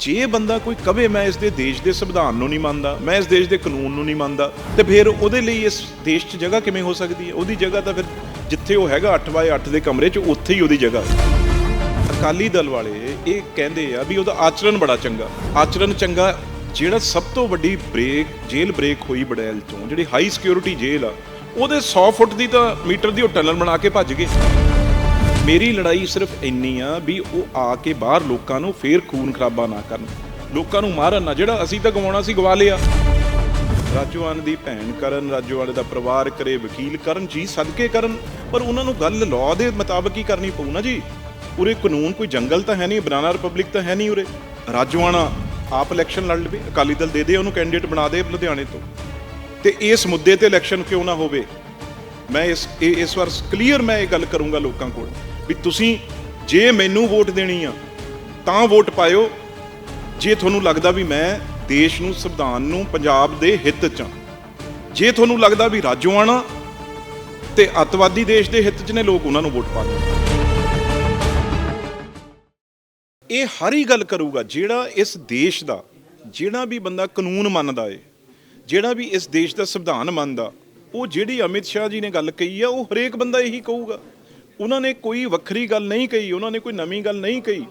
ਜੇ ਬੰਦਾ ਕੋਈ ਕਵੇ, ਮੈਂ ਇਸ ਦੇ ਦੇਸ਼ ਦੇ ਸੰਵਿਧਾਨ ਨੂੰ ਨਹੀਂ ਮੰਨਦਾ, ਮੈਂ ਇਸ ਦੇਸ਼ ਦੇ ਕਾਨੂੰਨ ਨੂੰ ਨਹੀਂ ਮੰਨਦਾ, ਤੇ ਫਿਰ ਉਹਦੇ ਲਈ ਇਸ ਦੇਸ਼ 'ਚ ਜਗ੍ਹਾ ਕਿਵੇਂ ਹੋ ਸਕਦੀ ਹੈ? ਉਹਦੀ ਜਗ੍ਹਾ ਤਾਂ ਫਿਰ ਜਿੱਥੇ ਉਹ ਹੈਗਾ 8x8 ਦੇ ਕਮਰੇ 'ਚ, ਉੱਥੇ ਹੀ ਉਹਦੀ ਜਗ੍ਹਾ। ਅਕਾਲੀ ਦਲ ਵਾਲੇ ਇਹ ਕਹਿੰਦੇ ਆ ਵੀ ਉਹਦਾ ਆਚਰਣ ਬੜਾ ਚੰਗਾ। ਆਚਰਣ ਚੰਗਾ ਜਿਹੜਾ ਸਭ ਤੋਂ ਵੱਡੀ ਬ੍ਰੇਕ, ਜੇਲ੍ਹ ਬ੍ਰੇਕ ਹੋਈ ਬੜੈਲ ਤੋਂ ਜਿਹੜੀ ਹਾਈ ਸਿਕਿਉਰਿਟੀ ਜੇਲ੍ਹ ਆ, ਉਹਦੇ 100 ਫੁੱਟ ਦੀ ਤਾਂ ਮੀਟਰ ਦੀ ਉਹ ਟਨਲ ਬਣਾ ਕੇ ਭੱਜ ਗਏ। ਮੇਰੀ ਲੜਾਈ ਸਿਰਫ ਇੰਨੀ ਆ ਵੀ ਉਹ ਆ ਕੇ ਬਾਹਰ ਲੋਕਾਂ ਨੂੰ ਫੇਰ ਖੂਨ ਖਰਾਬਾ ਨਾ ਕਰਨ। ਲੋਕਾਂ ਨੂੰ ਮਾਰਨ ਨਾ ਜਿਹੜਾ ਅਸੀਂ ਤਾਂ ਗਵਾਉਣਾ ਸੀ ਗਵਾ ਲਿਆ। ਰਾਜੋਆਨ ਦੀ ਭੈਣ ਕਰਨ, ਰਾਜੋਆਨ ਦਾ ਪਰਿਵਾਰ ਕਰੇ, ਵਕੀਲ ਕਰਨ, ਜੀ ਸਦਕੇ ਕਰਨ। ਪਰ ਉਹਨਾਂ ਨੂੰ ਗੱਲ ਲਾਅ ਦੇ ਮੁਤਾਬਕ ਹੀ ਕਰਨੀ ਪਊ ਨਾ ਜੀ। ਉਰੇ ਕਾਨੂੰਨ ਕੋਈ ਜੰਗਲ ਤਾਂ ਹੈ ਨਹੀਂ, ਬਨਾਨਾ ਰਿਪਬਲਿਕ ਤਾਂ ਹੈ ਨਹੀਂ ਉਰੇ। ਰਾਜੋਆਣਾ ਆਪ ਇਲੈਕਸ਼ਨ ਲੜ ਲਵੇ, ਅਕਾਲੀ ਦਲ ਦੇ ਦੇ ਉਹਨੂੰ ਕੈਂਡੀਡੇਟ ਬਣਾ ਦੇ ਲੁਧਿਆਣੇ ਤੋਂ। ਤੇ ਇਸ ਮੁੱਦੇ ਤੇ ਇਲੈਕਸ਼ਨ ਕਿਉਂ ਨਾ ਹੋਵੇ? ਮੈਂ ਇਸ, ਇਹ- ਇਸ ਵਾਰ ਕਲੀਅਰ ਮੈਂ ਇਹ ਗੱਲ ਕਰੂੰਗਾ ਲੋਕਾਂ ਕੋਲ। ਵੀ ਤੁਸੀਂ ਜੇ ਮੈਨੂੰ ਵੋਟ ਦੇਣੀ ਆ, ਤਾਂ ਵੋਟ ਪਾਇਓ। ਜੇ ਤੁਹਾਨੂੰ ਲੱਗਦਾ ਵੀ ਮੈਂ ਦੇਸ਼ ਨੂੰ, ਸੰਵਿਧਾਨ ਨੂੰ, ਪੰਜਾਬ ਦੇ ਹਿੱਤ 'ਚ ਆ, ਜੇ ਤੁਹਾਨੂੰ ਲੱਗਦਾ ਵੀ ਰਾਜੋ ਰਾਜੋਆਣਾ ਤੇ ਅੱਤਵਾਦੀ ਦੇਸ਼ ਦੇ ਹਿੱਤ 'ਚ ਨੇ, ਲੋਕ ਉਹਨਾਂ ਨੂੰ ਵੋਟ ਪਾ ਦਿਓ ਇਹ ਹਰ ਹੀ ਗੱਲ ਕਰੂਗਾ, ਜਿਹੜਾ ਇਸ ਦੇਸ਼ ਦਾ, ਜਿਹੜਾ ਵੀ ਬੰਦਾ ਕਾਨੂੰਨ ਮੰਨਦਾ ਏ, ਜਿਹੜਾ ਵੀ ਇਸ ਦੇਸ਼ ਦਾ ਸੰਵਿਧਾਨ ਮੰਨਦਾ, ਉਹ ਜਿਹੜੀ ਅਮਿਤ ਸ਼ਾਹ ਜੀ ਨੇ ਗੱਲ ਕਹੀ ਆ, ਉਹ ਹਰੇਕ ਬੰਦਾ ਇਹੀ ਕਹੂਗਾ। ਉਹਨਾਂ ਨੇ ਕੋਈ ਵੱਖਰੀ ਗੱਲ ਨਹੀਂ ਕਹੀ, ਉਹਨਾਂ ਨੇ ਕੋਈ ਨਵੀਂ ਗੱਲ ਨਹੀਂ ਕਹੀ।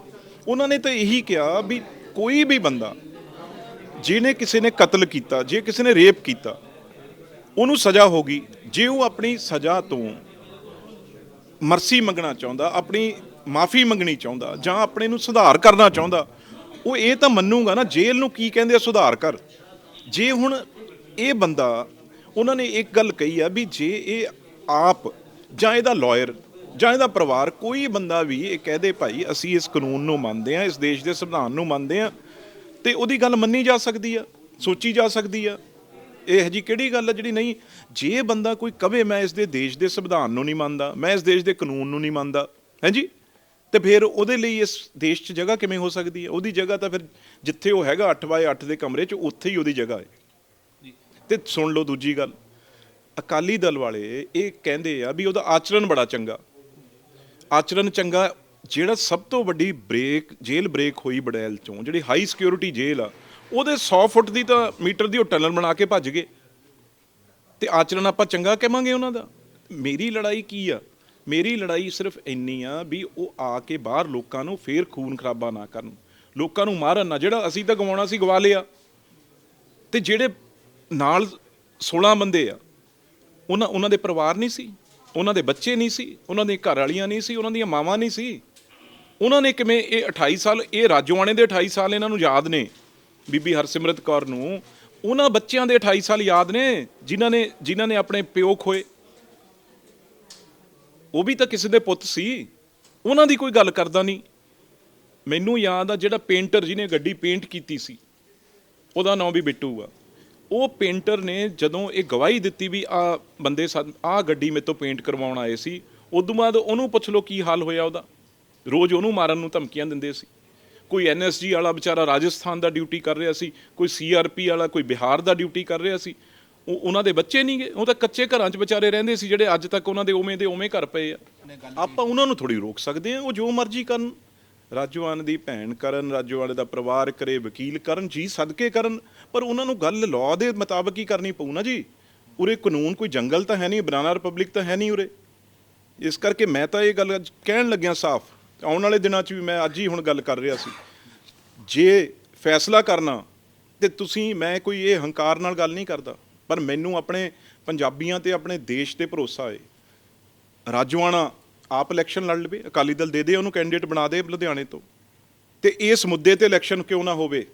ਉਹਨਾਂ ਨੇ ਤਾਂ ਇਹੀ ਕਿਹਾ ਵੀ ਕੋਈ ਵੀ ਬੰਦਾ ਜਿਹਨੇ ਕਿਸੇ ਨੇ ਕਤਲ ਕੀਤਾ, ਜੇ ਕਿਸੇ ਨੇ ਰੇਪ ਕੀਤਾ, ਉਹਨੂੰ ਸਜ਼ਾ ਹੋਗੀ ਜੇ ਉਹ ਆਪਣੀ ਸਜ਼ਾ ਤੋਂ ਮਰਸੀ ਮੰਗਣਾ ਚਾਹੁੰਦਾ, ਆਪਣੀ ਮਾਫੀ ਮੰਗਣੀ ਚਾਹੁੰਦਾ ਜਾਂ ਆਪਣੇ ਨੂੰ ਸੁਧਾਰ ਕਰਨਾ ਚਾਹੁੰਦਾ, ਉਹ ਇਹ ਤਾਂ ਮੰਨੂਗਾ ਨਾ, ਜੇਲ੍ਹ ਨੂੰ ਕੀ ਕਹਿੰਦੇ ਆ ਸੁਧਾਰ ਕਰ। ਜੇ ਹੁਣ ਇਹ ਬੰਦਾ, ਉਹਨਾਂ ਨੇ ਇੱਕ ਗੱਲ ਕਹੀ ਆ ਵੀ ਜੇ ਇਹ ਆਪ ਜਾਂ ਇਹਦਾ ਲਾਇਰ ਜਾਂ ਇਹਦਾ ਪਰਿਵਾਰ ਕੋਈ ਬੰਦਾ ਵੀ ਇਹ ਕਹਦੇ ਭਾਈ ਅਸੀਂ ਇਸ ਕਾਨੂੰਨ ਨੂੰ ਮੰਨਦੇ ਆ ਇਸ ਦੇਸ਼ ਦੇ ਸੰਵਿਧਾਨ ਨੂੰ ਮੰਨਦੇ ਆ ਤੇ ਉਹਦੀ ਗੱਲ ਮੰਨੀ ਜਾ ਸਕਦੀ ਆ ਸੋਚੀ ਜਾ ਸਕਦੀ ਆ। ਇਹ ਜੀ ਕਿਹੜੀ ਗੱਲ ਆ ਜਿਹੜੀ ਨਹੀਂ ਜੇ ਬੰਦਾ ਕੋਈ ਕਵੇ ਮੈਂ ਇਸ ਦੇ ਦੇਸ਼ ਦੇ ਸੰਵਿਧਾਨ ਨੂੰ ਨਹੀਂ ਮੰਨਦਾ ਮੈਂ ਇਸ ਦੇਸ਼ ਦੇ ਕਾਨੂੰਨ ਨੂੰ ਨਹੀਂ ਮੰਨਦਾ ਹੈ ਜੀ? ਤੇ ਫਿਰ ਉਹਦੇ ਲਈ ਇਸ ਦੇਸ਼ 'ਚ ਜਗ੍ਹਾ ਕਿਵੇਂ ਹੋ ਸਕਦੀ ਹੈ ਉਹਦੀ ਜਗ੍ਹਾ ਤਾਂ ਫਿਰ ਜਿੱਥੇ ਉਹ ਹੈਗਾ 8x8 ਦੇ ਕਮਰੇ 'ਚ ਉੱਥੇ ਹੀ ਉਹਦੀ ਜਗ੍ਹਾ ਹੈ। ਤੇ ਸੁਣ ਲਓ ਦੂਜੀ ਗੱਲ ਅਕਾਲੀ ਦਲ ਵਾਲੇ ਇਹ ਕਹਿੰਦੇ ਆ ਵੀ ਉਹਦਾ ਆਚਰਣ ਬੜਾ ਚੰਗਾ। ਆਚਰਣ ਚੰਗਾ, ਜਿਹੜਾ ਸਭ ਤੋਂ ਵੱਡੀ ਬ੍ਰੇਕ, ਜੇਲ੍ਹ ਬ੍ਰੇਕ ਹੋਈ ਬੜੈਲ ਚੋਂ, ਜਿਹੜੀ ਹਾਈ ਸਿਕਿਉਰਿਟੀ ਜੇਲ੍ਹ ਆ, ਉਹਦੇ 100 ਫੁੱਟ ਦੀ ਤਾਂ ਮੀਟਰ ਦੀ ਉਹ ਟਨਲ ਬਣਾ ਕੇ ਭੱਜ ਗਏ। ਤੇ ਆਚਰਣ ਆਪਾਂ ਚੰਗਾ ਕਹਾਂਗੇ ਉਹਨਾਂ ਦਾ? ਮੇਰੀ ਲੜਾਈ ਕੀ ਆ? ਮੇਰੀ ਲੜਾਈ ਸਿਰਫ ਇੰਨੀ ਆ ਵੀ ਉਹ ਆ ਕੇ ਬਾਹਰ ਲੋਕਾਂ ਨੂੰ ਫੇਰ ਖੂਨ ਖਰਾਬਾ ਨਾ ਕਰਨ। ਲੋਕਾਂ ਨੂੰ ਮਾਰਨ ਨਾ, ਜਿਹੜਾ ਅਸੀਂ ਤਾਂ ਗਵਾਉਣਾ ਸੀ ਗਵਾ ਲਿਆ। ਤੇ ਜਿਹੜੇ ਨਾਲ 16 ਬੰਦੇ ਆ, ਉਹਨਾਂ ਉਹਨਾਂ ਦੇ ਪਰਿਵਾਰ ਨਹੀਂ ਸੀ? ਉਹਨਾਂ ਦੇ ਬੱਚੇ ਨਹੀਂ ਸੀ, ਉਹਨਾਂ ਦੀਆਂ ਘਰ ਵਾਲੀਆਂ ਨਹੀਂ ਸੀ, ਉਹਨਾਂ ਦੀਆਂ ਮਾਵਾਂ ਨਹੀਂ ਸੀ। ਉਹਨਾਂ ਨੇ ਕਿਵੇਂ ਇਹ 28 ਸਾਲ, ਇਹ ਰਾਜੋਆਣੇ ਦੇ 28 ਸਾਲ ਇਹਨਾਂ ਨੂੰ ਯਾਦ ਨੇ, ਬੀਬੀ ਹਰਸਿਮਰਤ ਕੌਰ ਨੂੰ। ਉਹਨਾਂ ਬੱਚਿਆਂ ਦੇ 28 ਸਾਲ ਯਾਦ ਨੇ, ਜਿਨ੍ਹਾਂ ਨੇ ਜਿਨ੍ਹਾਂ ਨੇ ਆਪਣੇ ਪਿਓ ਖੋਏ। ਉਹ ਵੀ ਤਾਂ ਕਿਸੇ ਦੇ ਪੁੱਤ ਸੀ। ਉਹਨਾਂ ਦੀ ਕੋਈ ਗੱਲ ਕਰਦਾ ਨਹੀਂ। ਮੈਨੂੰ ਯਾਦ ਆ ਜਿਹੜਾ ਪੇਂਟਰ ਜਿਹਨੇ ਗੱਡੀ ਪੇਂਟ ਕੀਤੀ ਸੀ, ਉਹਦਾ ਨਾਮ ਵੀ ਬਿੱਟੂ ਆ। ਉਹ ਪੇਂਟਰ ਨੇ ਜਦੋਂ ਇਹ ਗਵਾਹੀ ਦਿੱਤੀ ਵੀ ਆ ਬੰਦੇ ਆ ਗੱਡੀ ਮੇਰੇ ਤੋਂ ਪੇਂਟ ਕਰਵਾਉਣ ਆਏ ਸੀ, ਉਦੋਂ ਬਾਅਦ ਉਹਨੂੰ ਪੁੱਛ ਲਓ ਕੀ ਹਾਲ ਹੋਇਆ ਉਹਦਾ। ਰੋਜ਼ ਉਹਨੂੰ ਮਾਰਨ ਨੂੰ ਧਮਕੀਆਂ ਦਿੰਦੇ ਸੀ। ਕੋਈ ਐਨਐਸਜੀ ਵਾਲਾ ਵਿਚਾਰਾ ਰਾਜਸਥਾਨ ਦਾ ਡਿਊਟੀ ਕਰ ਰਿਹਾ ਸੀ, ਕੋਈ ਸੀਆਰਪੀ ਵਾਲਾ, ਕੋਈ ਬਿਹਾਰ ਦਾ ਡਿਊਟੀ ਕਰ ਰਿਹਾ ਸੀ। ਉਹ, ਉਹਨਾਂ ਦੇ ਬੱਚੇ ਨਹੀਂ ਗਏ ਉਹ ਤਾਂ ਕੱਚੇ ਘਰਾਂ 'ਚ ਵਿਚਾਰੇ ਰਹਿੰਦੇ ਸੀ ਜਿਹੜੇ ਅੱਜ ਤੱਕ ਉਹਨਾਂ ਦੇ ਉਵੇਂ ਦੇ ਉਵੇਂ ਘਰ ਪਏ ਆ। ਆਪਾਂ ਉਹਨਾਂ ਨੂੰ ਥੋੜੀ ਰੋਕ ਸਕਦੇ ਆ ਉਹ ਜੋ ਮਰਜ਼ੀ ਕਰਨ। ਰਾਜੋਆਨ ਦੀ ਭੈਣ ਕਰਨ ਰਾਜੋਆਨ ਦਾ ਪਰਿਵਾਰ ਕਰੇ, ਵਕੀਲ ਕਰਨ, ਜੀ ਸਦਕੇ ਕਰਨ। ਪਰ ਉਹਨਾਂ ਨੂੰ ਗੱਲ ਲਾਅ ਦੇ ਮੁਤਾਬਕ ਹੀ ਕਰਨੀ ਪਊ ਨਾ ਜੀ। ਉਰੇ ਕਾਨੂੰਨ ਕੋਈ ਜੰਗਲ ਤਾਂ ਹੈ ਨਹੀਂ, ਬਨਾਨਾ ਰਿਪਬਲਿਕ ਤਾਂ ਹੈ ਨਹੀਂ ਉਰੇ। ਇਸ ਕਰਕੇ ਮੈਂ ਤਾਂ ਇਹ ਗੱਲ ਅੱਜ ਕਹਿਣ ਲੱਗਿਆ ਸਾਫ਼। ਆਉਣ ਵਾਲੇ ਦਿਨਾਂ 'ਚ ਵੀ ਮੈਂ ਅੱਜ ਹੀ ਹੁਣ ਗੱਲ ਕਰ ਰਿਹਾ ਸੀ। ਜੇ ਫੈਸਲਾ ਕਰਨਾ, ਤੇ ਤੁਸੀਂ, ਮੈਂ ਕੋਈ ਇਹ ਹੰਕਾਰ ਨਾਲ ਗੱਲ ਨਹੀਂ ਕਰਦਾ। ਪਰ ਮੈਨੂੰ ਆਪਣੇ ਪੰਜਾਬੀਆਂ ਤੇ ਆਪਣੇ ਦੇਸ਼ ਤੇ ਭਰੋਸਾ ਏ। ਰਾਜਵਾਣਾ ਆਪ ਇਲੈਕਸ਼ਨ ਲੜ ਲਵੇ, ਅਕਾਲੀ ਦਲ ਦੇ ਦੇ, ਉਹਨੂੰ ਕੈਂਡੀਡੇਟ ਬਣਾ ਦੇ ਲੁਧਿਆਣੇ ਤੋਂ। ਤੇ ਇਸ ਮੁੱਦੇ ਤੇ ਇਲੈਕਸ਼ਨ ਕਿਉਂ ਨਾ ਹੋਵੇ?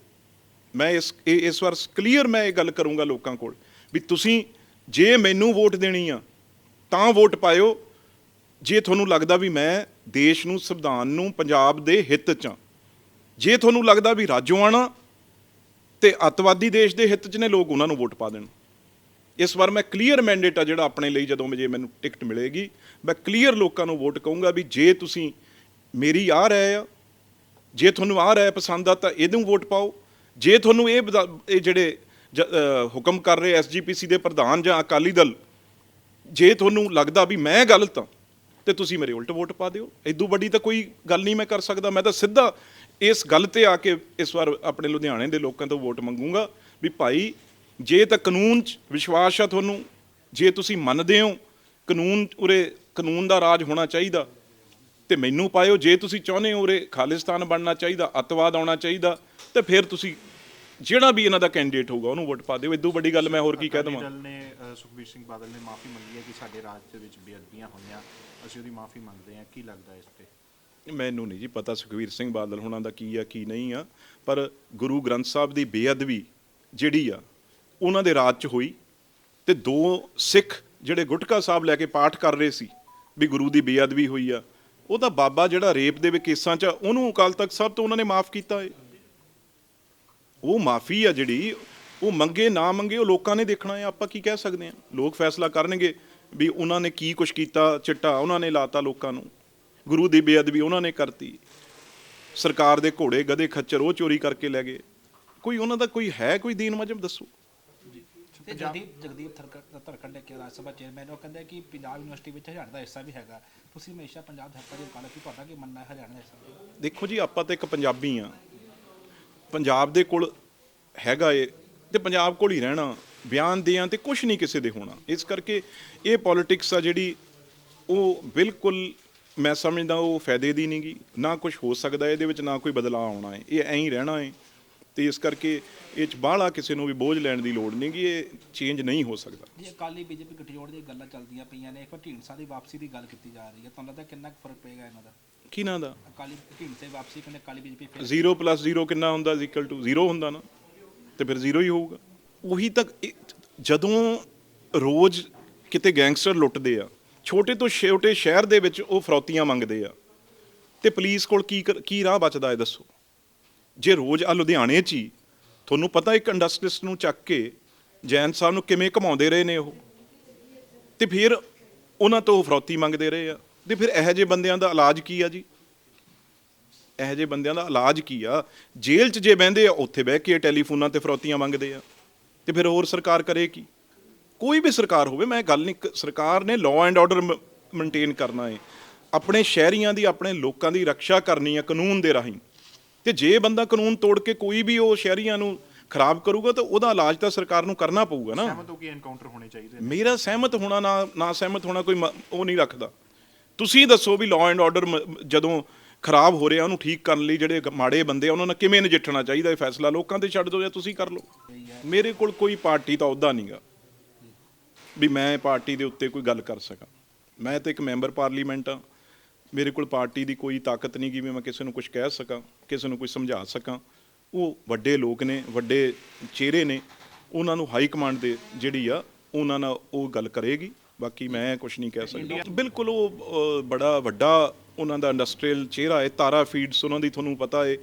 ਮੈਂ ਇਸ, ਇਹ- ਇਸ ਵਾਰ ਕਲੀਅਰ ਮੈਂ ਇਹ ਗੱਲ ਕਰੂੰਗਾ ਲੋਕਾਂ ਕੋਲ ਵੀ ਤੁਸੀਂ ਜੇ ਮੈਨੂੰ ਵੋਟ ਦੇਣੀ ਆ, ਤਾਂ ਵੋਟ ਪਾਇਓ। ਜੇ ਤੁਹਾਨੂੰ ਲੱਗਦਾ ਵੀ ਮੈਂ ਦੇਸ਼ ਨੂੰ, ਸੰਵਿਧਾਨ ਨੂੰ, ਪੰਜਾਬ ਦੇ ਹਿੱਤ 'ਚ ਆ, ਜੇ ਤੁਹਾਨੂੰ ਲੱਗਦਾ ਵੀ ਰਾਜੋਆਣਾ ਤੇ ਅੱਤਵਾਦੀ ਦੇਸ਼ ਦੇ ਹਿੱਤ 'ਚ ਨੇ, ਲੋਕ ਉਹਨਾਂ ਨੂੰ ਵੋਟ ਪਾ ਦੇਣ। ਇਸ ਵਾਰ ਮੈਂ ਕਲੀਅਰ ਮੈਂਡੇਟ ਆ ਜਿਹੜਾ ਆਪਣੇ ਲਈ ਜਦੋਂ ਜੇ ਮੈਨੂੰ ਟਿਕਟ ਮਿਲੇਗੀ, ਮੈਂ ਕਲੀਅਰ ਲੋਕਾਂ ਨੂੰ ਵੋਟ ਕਹੂੰਗਾ ਵੀ ਜੇ ਤੁਸੀਂ ਮੇਰੀ ਆ ਰਹਿ ਆ, ਜੇ ਤੁਹਾਨੂੰ ਆ ਰਹਿ ਪਸੰਦ ਆ ਤਾਂ ਇਹਨੂੰ ਵੋਟ ਪਾਓ। ਜੇ ਤੁਹਾਨੂੰ ਇਹ ਬਦਾ- ਇਹ ਜਿਹੜੇ ਜ- ਹੁਕਮ ਕਰ ਰਹੇ ਐਸਜੀਪੀਸੀ ਦੇ ਪ੍ਰਧਾਨ ਜਾਂ ਅਕਾਲੀ ਦਲ, ਜੇ ਤੁਹਾਨੂੰ ਲੱਗਦਾ ਵੀ ਮੈਂ ਗਲਤ ਹਾਂ, ਤੇ ਤੁਸੀਂ ਮੇਰੇ ਉਲਟ ਵੋਟ ਪਾ ਦਿਓ। ਇਦੋਂ ਵੱਡੀ ਤਾਂ ਕੋਈ ਗੱਲ ਨਹੀਂ ਮੈਂ ਕਰ ਸਕਦਾ। ਮੈਂ ਤਾਂ ਸਿੱਧਾ ਇਸ ਗੱਲ ਤੇ ਆ ਕੇ ਇਸ ਵਾਰ ਆਪਣੇ ਲੁਧਿਆਣੇ ਦੇ ਲੋਕਾਂ ਤੋਂ ਵੋਟ ਮੰਗੂੰਗਾ ਵੀ ਭਾਈ, ਜੇ ਤਾਂ ਕਾਨੂੰਨ 'ਚ ਵਿਸ਼ਵਾਸ ਆ ਤੁਹਾਨੂੰ, ਜੇ ਤੁਸੀਂ ਮੰਨਦੇ ਹੋ ਕਾਨੂੰਨ ਉਰੇ ਕਾਨੂੰਨ ਦਾ ਰਾਜ ਹੋਣਾ ਚਾਹੀਦਾ, ਤੇ ਮੈਨੂੰ ਪਾਇਓ। ਜੇ ਤੁਸੀਂ ਚਾਹੁੰਦੇ ਹੋ ਉਰੇ ਖਾਲਿਸਤਾਨ ਬਣਨਾ ਚਾਹੀਦਾ, ਅੱਤਵਾਦ ਆਉਣਾ ਚਾਹੀਦਾ ਤੇ ਫਿਰ ਤੁਸੀਂ ਜਿਹੜਾ ਵੀ ਇਹਨਾਂ ਦਾ ਕੈਂਡੀਡੇਟ ਹੋਊਗਾ ਉਹਨੂੰ ਵੋਟ ਪਾ ਦਿਓ। ਇਦੋਂ ਵੱਡੀ ਗੱਲ ਮੈਂ ਹੋਰ ਕੀ ਕਹਿ ਦਵਾਂ? ਦਲ ਨੇ ਅ, ਸੁਖਬੀਰ ਸਿੰਘ ਬਾਦਲ ਨੇ ਮਾਫੀ ਮੰਗੀ ਹੈ ਕਿ ਸਾਡੇ ਰਾਜ ਦੇ ਵਿੱਚ ਬੇਅਦਬੀਆਂ ਹੋਈਆਂ। ਅਸੀਂ ਉਹਦੀ ਮਾਫੀ ਮੰਗਦੇ ਹਾਂ। ਕੀ ਲੱਗਦਾ ਇਸ ਤੇ? ਮੈਨੂੰ ਨਹੀਂ ਜੀ ਪਤਾ ਸੁਖਵੀਰ ਸਿੰਘ ਬਾਦਲ ਹੋਣਾ ਦਾ ਕੀ ਆ ਕੀ ਨਹੀਂ ਆ। ਪਰ ਗੁਰੂ ਗ੍ਰੰਥ ਸਾਹਿਬ ਦੀ ਬੇਅਦਬੀ ਜਿਹੜੀ ਆ ਉਹਨਾਂ ਦੇ ਰਾਜ 'ਚ ਹੋਈ ਤੇ ਦੋ ਸਿੱਖ ਜਿਹੜੇ ਗੁਟਕਾ ਸਾਹਿਬ ਲੈ ਕੇ ਪਾਠ ਕਰ ਰਹੇ ਸੀ ਵੀ ਗੁਰੂ ਦੀ ਬੇਅਦਬੀ ਹੋਈ ਆ ਉਹਦਾ ਬਾਬਾ ਜਿਹੜਾ ਰੇਪ ਦੇ ਵਿੱਚ ਕੇਸਾਂ 'ਚ ਆ, ਉਹਨੂੰ ਅਕਾਲ ਤਖਤ ਸਾਹਿਬ ਤੋਂ ਉਹਨਾਂ ਨੇ ਮਾਫ ਕੀਤਾ ਏ। ਉਹ ਮਾਫੀ ਆ ਜਿਹੜੀ ਉਹ ਮੰਗੇ ਨਾ ਮੰਗੇ ਉਹ ਲੋਕਾਂ ਨੇ ਦੇਖਣਾ ਹੈ ਆਪਾਂ ਕੀ ਕਹਿ ਸਕਦੇ ਆ ਲੋਕ ਫੈਸਲਾ ਕਰਨਗੇ ਵੀ ਉਹਨਾਂ ਨੇ ਕੀ ਕੁਛ ਕੀਤਾ ਚਿੱਟਾ ਉਹਨਾਂ ਨੇ ਲਾਤਾ ਲੋਕਾਂ ਨੂੰ। ਗੁਰੂ ਦੀ ਬੇਅਦਬੀ ਉਹਨਾਂ ਨੇ ਕਰਤੀ। ਸਰਕਾਰ ਦੇ ਘੋੜੇ ਗਧੇ ਖੱਚਰ ਉਹ ਚੋਰੀ ਕਰਕੇ ਲੈ ਗਏ। ਕੋਈ ਉਹਨਾਂ ਦਾ ਕੋਈ ਹੈ ਕੋਈ ਦੀਨ ਮਜਬ? ਦੱਸੋ। ਤੇ ਜਗਦੀਪ ਜਗਦੀਪ ਥਰਕੜ ਧਰਕੜ ਦੇ ਕੇ ਰਾਜ ਸਭਾ ਚੇਅਰਮੈਨ ਉਹ ਕਹਿੰਦਾ ਕਿ ਪੰਜਾਬ ਯੂਨੀਵਰਸਿਟੀ ਵਿੱਚ ਹਰਿਆਣਾ ਦਾ ਹਿੱਸਾ ਵੀ ਹੈਗਾ। ਤੁਸੀਂ ਹਮੇਸ਼ਾ ਪੰਜਾਬ ਦੇ ਹੱਕਾਂ ਦੀ ਵਕਾਲਤ ਕੀ ਤੁਹਾਡਾ ਕੀ ਮੰਨਣਾ ਹੈ ਹਰਿਆਣਾ ਦਾ ਹਿੱਸਾ? ਦੇਖੋ ਜੀ ਆਪਾਂ ਤਾਂ ਇੱਕ ਪੰਜਾਬੀ ਆ ਪੰਜਾਬ ਦੇ ਕੋਲ ਹੈਗਾ ਏ ਤੇ ਪੰਜਾਬ ਕੋਲ ਹੀ ਰਹਿਣਾ, ਬਿਆਨ ਦਿਆਂ ਤੇ ਕੁਝ ਨਹੀਂ ਕਿਸੇ ਦੇ ਹੋਣਾ। ਇਸ ਕਰਕੇ ਇਹ ਪੋਲਿਟਿਕਸ ਆ ਜਿਹੜੀ ਉਹ ਬਿਲਕੁਲ ਮੈਂ ਸਮਝਦਾ ਉਹ ਫਾਇਦੇ ਦੀ ਨਹੀਂਗੀ ਨਾ ਕੁਝ ਹੋ ਸਕਦਾ ਇਹਦੇ ਵਿੱਚ, ਨਾ ਕੋਈ ਬਦਲਾਅ ਆਉਣਾ ਹੈ ਇਹ ਐਂ ਹੀ ਰਹਿਣਾ ਹੈ ਤੇ ਇਸ ਕਰਕੇ ਇਹ ਚ ਬਾਹਲਾ ਕਿਸੇ ਨੂੰ ਵੀ ਬੋਝ ਲੈਣ ਦੀ ਲੋੜ ਨਹੀਂ ਨਹੀਂਗੀ ਇਹ ਚੇਂਜ ਨਹੀਂ ਹੋ ਸਕਦਾ। ਜੇ ਅਕਾਲੀ ਬੀਜੇਪੀ ਗਠਜੋੜ ਦੀਆਂ ਗੱਲਾਂ ਚੱਲਦੀਆਂ ਪਈਆਂ ਨੇ। ਇੱਕ ਵਾਰ ਢੀਂਡਸਾ ਦੀ ਵਾਪਸੀ ਦੀ ਗੱਲ ਕੀਤੀ ਜਾ ਰਹੀ ਹੈ। ਤੁਹਾਨੂੰ ਲੱਗਦਾ ਕਿੰਨਾ ਕੁ ਫ਼ਰਕ ਪਏਗਾ ਇਹਨਾਂ ਦਾ? ਕਿਹਨਾਂ ਦਾ? ਅਕਾਲੀ ਢੀਂਡਸੇ ਦੀ ਵਾਪਸੀ ਕਹਿੰਦੇ ਅਕਾਲੀ ਬੀਜੇਪੀ ਫਿਰ 0 0 ਕਿੰਨਾ ਹੁੰਦਾ is equal to 0 ਹੁੰਦਾ ਨਾ ਤੇ ਫਿਰ 0 ਹੀ ਹੋਊਗਾ। ਉਹੀ ਤੱਕ ਜਦੋਂ ਰੋਜ਼ ਕਿਤੇ ਗੈਂਗਸਟਰ ਲੁੱਟਦੇ ਆ ਛੋਟੇ ਤੋਂ ਛੋਟੇ ਸ਼ਹਿਰ ਦੇ ਵਿੱਚ ਉਹ ਫਰੌਤੀਆਂ ਮੰਗਦੇ ਆ ਤੇ ਪੁਲਿਸ ਕੋਲ ਕੀ ਕਰ- ਕੀ ਰਾਹ ਬਚਦਾ ਹੈ ਦੱਸੋ? ਜੇ ਰੋਜ਼ ਆ ਲੁਧਿਆਣੇ 'ਚ ਹੀ ਤੁਹਾਨੂੰ ਪਤਾ ਇੱਕ ਇੰਡਸਟਰੀਸਟ ਨੂੰ ਚੱਕ ਕੇ ਜੈਨ ਸਾਹਿਬ ਨੂੰ ਕਿਵੇਂ ਘਮਾਉਂਦੇ ਰਹੇ ਨੇ ਉਹ? ਤੇ ਫਿਰ ਉਹਨਾਂ ਤੋਂ ਉਹ ਫਰੌਤੀ ਮੰਗਦੇ ਰਹੇ ਆ। ਤੇ ਫਿਰ ਇਹੋ ਜਿਹੇ ਬੰਦਿਆਂ ਦਾ ਇਲਾਜ ਕੀ ਆ ਜੀ? ਇਹੋ ਜਿਹੇ ਬੰਦਿਆਂ ਦਾ ਇਲਾਜ ਕੀ ਆ? ਜੇਲ੍ਹ 'ਚ ਜੇ ਬਹਿੰਦੇ ਆ ਉੱਥੇ ਬਹਿ ਕੇ ਟੈਲੀਫੋਨਾਂ ਤੇ ਫਰੌਤੀਆਂ ਮੰਗਦੇ ਆ। ਤੇ ਫਿਰ ਹੋਰ ਸਰਕਾਰ ਕਰੇ ਕੀ? ਕੋਈ ਵੀ ਸਰਕਾਰ ਹੋਵੇ ਮੈਂ ਗੱਲ ਨਹੀਂ ਸਰਕਾਰ ਨੇ ਲਾਅ ਐਂਡ ਆਰਡਰ ਮੇਨਟੇਨ ਕਰਨਾ ਹੈ ਆਪਣੇ ਸ਼ਹਿਰੀਆਂ ਦੀ ਆਪਣੇ ਲੋਕਾਂ ਦੀ ਰੱਖਿਆ ਕਰਨੀ ਹੈ ਕਾਨੂੰਨ ਦੇ ਰਾਹੀਂ। ਤੇ ਜੇ ਬੰਦਾ ਕਾਨੂੰਨ ਤੋੜ ਕੇ ਕੋਈ ਵੀ ਉਹ ਸ਼ਹਿਰੀਆਂ ਨੂੰ ਖਰਾਬ ਕਰੂਗਾ ਤਾਂ ਉਹਦਾ ਇਲਾਜ ਤਾਂ ਸਰਕਾਰ ਨੂੰ ਕਰਨਾ ਪਊਗਾ ਨਾ। ਸਹਿਮਤ ਹੋ ਕਿ ਐਨਕਾਊਂਟਰ ਹੋਣੇ ਚਾਹੀਦੇ ਮੇਰਾ ਸਹਿਮਤ ਹੋਣਾ ਨਾ ਨਾ ਸਹਿਮਤ ਹੋਣਾ ਕੋਈ ਉਹ ਨਹੀਂ ਰੱਖਦਾ। ਤੁਸੀਂ ਦੱਸੋ ਵੀ ਲਾਅ ਐਂਡ ਆਰਡਰ ਜਦੋਂ ਖਰਾਬ ਹੋ ਰਿਹਾ, ਉਹਨੂੰ ਠੀਕ ਕਰਨ ਲਈ ਜਿਹੜੇ ਮਾੜੇ ਬੰਦੇ ਆ, ਉਹਨਾਂ ਨਾਲ ਕਿਵੇਂ ਨਜਿੱਠਣਾ ਚਾਹੀਦਾ ਇਹ ਫੈਸਲਾ? ਲੋਕਾਂ ਤੇ ਛੱਡ ਦਿਓ ਜਾਂ ਤੁਸੀਂ ਕਰ ਲਓ। ਮੇਰੇ ਕੋਲ ਕੋਈ ਪਾਰਟੀ ਦਾ ਅਹੁਦਾ ਨਹੀਂਗਾ ਵੀ ਮੈਂ ਪਾਰਟੀ ਦੇ ਉੱਤੇ ਕੋਈ ਗੱਲ ਕਰ ਸਕਾਂ। ਮੈਂ ਤਾਂ ਇੱਕ ਮੈਂਬਰ ਪਾਰਲੀਮੈਂਟ ਆ। ਮੇਰੇ ਕੋਲ ਪਾਰਟੀ ਦੀ ਕੋਈ ਤਾਕਤ ਨਹੀਂ ਕਿ ਵੀ ਮੈਂ ਕਿਸੇ ਨੂੰ ਕੁਝ ਕਹਿ ਸਕਾਂ, ਕਿਸੇ ਨੂੰ ਕੋਈ ਸਮਝਾ ਸਕਾਂ। ਉਹ ਵੱਡੇ ਲੋਕ ਨੇ, ਵੱਡੇ ਚਿਹਰੇ ਨੇ। ਉਹਨਾਂ ਨੂੰ ਹਾਈ ਕਮਾਂਡ ਦੇ ਜਿਹੜੀ ਆ, ਉਹਨਾਂ ਨਾਲ ਉਹ ਗੱਲ ਕਰੇਗੀ। ਬਾਕੀ ਮੈਂ ਕੁਝ ਨਹੀਂ ਕਹਿ ਸਕਦਾ। ਬਿਲਕੁਲ ਉਹ ਬੜਾ ਵੱਡਾ ਉਹਨਾਂ ਦਾ ਇੰਡਸਟਰੀਅਲ ਚਿਹਰਾ ਹੈ ਤਾਰਾ ਫੀਡਸ ਉਹਨਾਂ ਦੀ ਤੁਹਾਨੂੰ ਪਤਾ ਹੈ।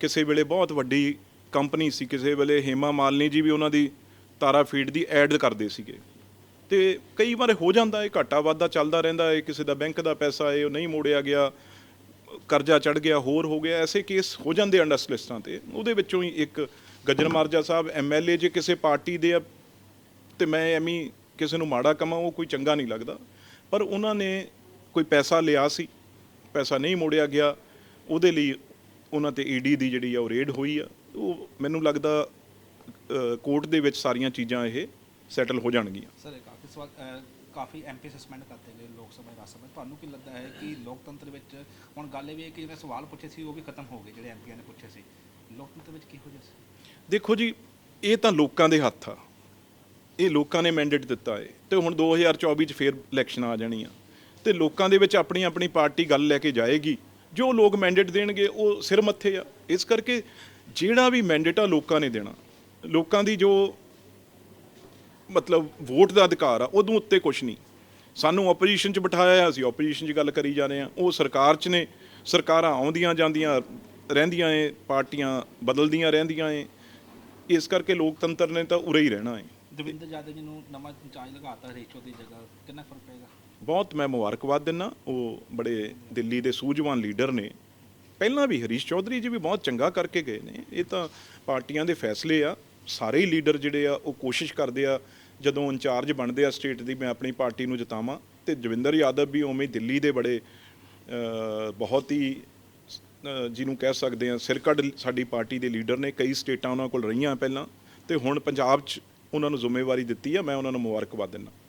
ਕਿਸੇ ਵੇਲੇ ਬਹੁਤ ਵੱਡੀ ਕੰਪਨੀ ਸੀ ਕਿਸੇ ਵੇਲੇ ਹੇਮਾ ਮਾਲਨੀ ਜੀ ਵੀ ਉਹਨਾਂ ਦੀ ਤਾਰਾ ਫੀਡ ਦੀ ਐਡ ਕਰਦੇ ਸੀਗੇ। ਤੇ ਕਈ ਵਾਰ ਹੋ ਜਾਂਦਾ ਹੈ ਘਾਟਾ ਵਾਧਾ ਚੱਲਦਾ ਰਹਿੰਦਾ ਹੈ ਕਿਸੇ ਦਾ ਬੈਂਕ ਦਾ ਪੈਸਾ ਹੈ ਉਹ ਨਹੀਂ ਮੋੜਿਆ ਗਿਆ ਕਰਜ਼ਾ ਚੜ ਗਿਆ ਹੋਰ ਹੋ ਗਿਆ ਐਸੇ ਕੇਸ ਹੋ ਜਾਂਦੇ ਇੰਡਸਟਰੀਲਿਸਟਾਂ ਤੇ। ਉਹਦੇ ਵਿੱਚੋਂ ਹੀ ਇੱਕ ਗੱਜਰ ਮਾਰਜਾ ਸਾਹਿਬ ਐਮਐਲਏ ਜੇ ਕਿਸੇ ਪਾਰਟੀ ਦੇ ਆ ਤੇ ਮੈਂ ਐਵੇਂ ਕਿਸੇ ਨੂੰ ਮਾੜਾ ਕਮਾਂ ਉਹ ਕੋਈ ਚੰਗਾ ਨਹੀਂ ਲੱਗਦਾ। ਪਰ ਉਹਨਾਂ ਨੇ ਕੋਈ ਪੈਸਾ ਲਿਆ ਸੀ ਪੈਸਾ ਨਹੀਂ ਮੋੜਿਆ ਗਿਆ। ਉਹਦੇ ਲਈ ਉਹਨਾਂ ਤੇ ਈਡੀ ਦੀ ਜਿਹੜੀ ਆ ਉਹ ਰੇਡ ਹੋਈ ਆ। ਉਹ ਮੈਨੂੰ ਲੱਗਦਾ ਕੋਰਟ ਦੇ ਵਿੱਚ ਸਾਰੀਆਂ ਚੀਜ਼ਾਂ ਇਹ ਸੈਟਲ ਹੋ ਜਾਣਗੀਆਂ। ਸਰ ਕਾਫੀ ਸਵਾਲ ਕਾਫੀ ਐਮਪੀ ਸਸਪੈਂਡ ਕਰਤੇ ਗਏ ਲੋਕ ਸਭਾ ਰਾਜ ਸਭਾ ਤੁਹਾਨੂੰ ਕੀ ਲੱਗਦਾ ਹੈ ਕਿ ਲੋਕਤੰਤਰ ਵਿੱਚ ਹੁਣ ਗੱਲ ਇਹ ਵੀ ਹੈ ਕਿ ਜਿਹੜੇ ਸਵਾਲ ਪੁੱਛੇ ਸੀ ਉਹ ਵੀ ਖਤਮ ਹੋ ਗਏ ਜਿਹੜੇ ਐਮਪੀਆਂ ਨੇ ਪੁੱਛੇ ਸੀ। ਲੋਕਤੰਤਰ ਵਿੱਚ ਕੀ ਹੋ ਜਿਹਾ ਸੀ? ਦੇਖੋ ਜੀ ਇਹ ਤਾਂ ਲੋਕਾਂ ਦੇ ਹੱਥ ਆ। ਇਹ ਲੋਕਾਂ ਨੇ ਮੈਂਡੇਟ ਦਿੱਤਾ ਹੈ ਤੇ ਹੁਣ 2024 ਚ ਫੇਰ ਇਲੈਕਸ਼ਨ ਆ ਜਾਣੀਆਂ ਆ। ਤੇ ਲੋਕਾਂ ਦੇ ਵਿੱਚ ਆਪਣੀ ਆਪਣੀ ਪਾਰਟੀ ਗੱਲ ਲੈ ਕੇ ਜਾਏਗੀ। ਜੋ ਲੋਕ ਮੈਂਡੇਟ ਦੇਣਗੇ, ਉਹ ਸਿਰ ਮੱਥੇ ਆ। ਇਸ ਕਰਕੇ ਜਿਹੜਾ ਵੀ ਮੈਂਡੇਟ ਆ, ਲੋਕਾਂ ਨੇ ਦੇਣਾ। ਲੋਕਾਂ ਦੀ ਜੋ ਮਤਲਬ ਵੋਟ ਦਾ ਅਧਿਕਾਰ ਆ ਉਦੋਂ ਉੱਤੇ ਕੁਝ ਨਹੀਂ। ਸਾਨੂੰ ਆਪੋਜੀਸ਼ਨ 'ਚ ਬਿਠਾਇਆ ਆ ਅਸੀਂ ਆਪੋਜੀਸ਼ਨ 'ਚ ਗੱਲ ਕਰੀ ਜਾ ਰਹੇ ਆ। ਉਹ ਸਰਕਾਰ 'ਚ ਨੇ। ਸਰਕਾਰਾਂ ਆਉਂਦੀਆਂ ਜਾਂਦੀਆਂ ਰਹਿੰਦੀਆਂ ਏ, ਪਾਰਟੀਆਂ ਬਦਲਦੀਆਂ ਰਹਿੰਦੀਆਂ ਏ। ਇਸ ਕਰਕੇ ਲੋਕਤੰਤਰ ਨੇ ਤਾਂ ਉਰੇ ਹੀ ਰਹਿਣਾ ਏ। ਦਵਿੰਦਰ ਜਾਦੇ ਜੀ ਨੂੰ ਨਵਾਂ ਇੰਚਾਰਜ ਲਗਾਤਾ ਰੇਚੋ ਦੀ ਜਗ੍ਹਾ, ਕਿੰਨਾ ਫ਼ਰਕ ਪਏਗਾ? ਬਹੁਤ ਮੈਂ ਮੁਬਾਰਕਬਾਦ ਦਿੰਨਾ, ਉਹ ਬੜੇ ਦਿੱਲੀ ਦੇ ਸੂਝਵਾਨ ਲੀਡਰ ਨੇ। ਪਹਿਲਾਂ ਵੀ ਹਰੀਸ਼ ਚੌਧਰੀ ਜੀ ਵੀ ਬਹੁਤ ਚੰਗਾ ਕਰਕੇ ਗਏ ਨੇ, ਇਹ ਤਾਂ ਪਾਰਟੀਆਂ ਦੇ ਫੈਸਲੇ ਆ, ਸਾਰੇ ਹੀ ਲੀਡਰ ਜਿਹੜੇ ਆ, ਉਹ ਕੋਸ਼ਿਸ਼ ਕਰਦੇ ਆ, ਜਦੋਂ ਇੰਚਾਰਜ ਬਣਦੇ ਆ ਸਟੇਟ ਦੀ, ਮੈਂ ਆਪਣੀ ਪਾਰਟੀ ਨੂੰ ਜਿਤਾਵਾਂ। ਤੇ ਜਵਿੰਦਰ ਯਾਦਵ ਵੀ ਉਵੇਂ ਦਿੱਲੀ ਦੇ ਬੜੇ ਬਹੁਤ ਹੀ ਜਿਹਨੂੰ ਕਹਿ ਸਕਦੇ ਆ ਸਿਰਕੜ ਸਾਡੀ ਪਾਰਟੀ ਦੇ ਲੀਡਰ ਨੇ, ਕਈ ਸਟੇਟਾਂ ਉਹਨਾਂ ਕੋਲ ਰਹੀਆਂ ਪਹਿਲਾਂ। ਤੇ ਹੁਣ ਪੰਜਾਬ 'ਚ ਉਹਨਾਂ ਨੂੰ ਜ਼ਿੰਮੇਵਾਰੀ ਦਿੱਤੀ ਆ ਮੈਂ ਉਹਨਾਂ ਨੂੰ ਮੁਬਾਰਕਬਾਦ ਦਿੰਦਾ।